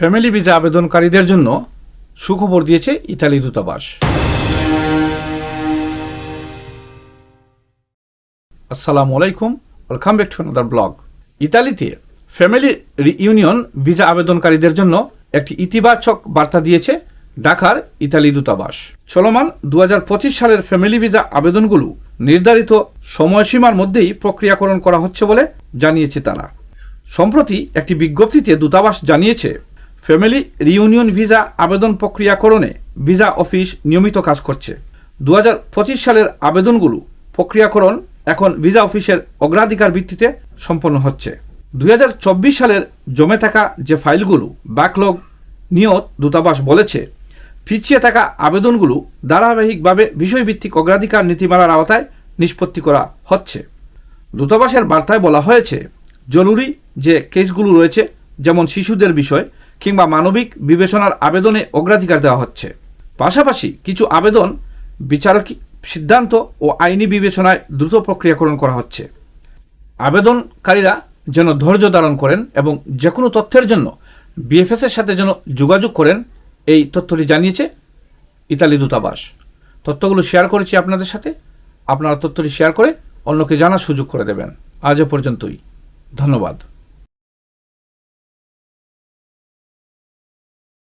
Family visa আবেদনকারীদের জন্য সুখবর দিয়েছে ইতালি দূতাবাস। আসসালামু আলাইকুম, welcome back to another blog. ইতালিতে ফ্যামিলি ইউনিয়ন ভিসা আবেদনকারীদের জন্য একটি ইতিবাচক বার্তা দিয়েছে ঢাকার ইতালি দূতাবাস। চলমান দু হাজার পঁচিশ সালের ফ্যামিলি ভিসা আবেদনগুলো নির্ধারিত সময়সীমার মধ্যেই প্রক্রিয়াকরণ করা হচ্ছে বলে জানিয়েছে তারা। সম্প্রতি একটি বিজ্ঞপ্তিতে দূতাবাস জানিয়েছে ফ্যামিলি রিইউনিয়ন ভিসা আবেদন প্রক্রিয়াকরণে ভিসা অফিস নিয়মিত কাজ করছে। দু হাজার পঁচিশ সালের আবেদনগুলো প্রক্রিয়াকরণ এখন ভিসা অফিসের অগ্রাধিকার ভিত্তিতে সম্পন্ন হচ্ছে। দু হাজার চব্বিশ সালের জমে থাকা যে ফাইলগুলো ব্যাকলগ নিয়েও দূতাবাস বলেছে, পিছিয়ে থাকা আবেদনগুলো ধারাবাহিকভাবে বিষয়ভিত্তিক অগ্রাধিকার নীতিমালার আওতায় নিষ্পত্তি করা হচ্ছে। দূতাবাসের বার্তায় বলা হয়েছে, জরুরি যে কেসগুলো রয়েছে, যেমন শিশুদের বিষয় কিংবা মানবিক বিবেচনার আবেদনে অগ্রাধিকার দেওয়া হচ্ছে। পাশাপাশি কিছু আবেদন, বিচারক সিদ্ধান্ত ও আইনি বিবেচনায় দ্রুত প্রক্রিয়াকরণ করা হচ্ছে। আবেদনকারীরা যেন ধৈর্য ধারণ করেন এবং যে কোনো তথ্যের জন্য বিএফএস এর সাথে যেন যোগাযোগ করেন, এই তথ্যটি জানিয়েছে ইতালি দূতাবাস। তথ্যগুলো শেয়ার করেছি আপনাদের সাথে। আপনারা তথ্যটি শেয়ার করে অন্যকে জানার সুযোগ করে দেবেন। আজ এ পর্যন্তই। ধন্যবাদ।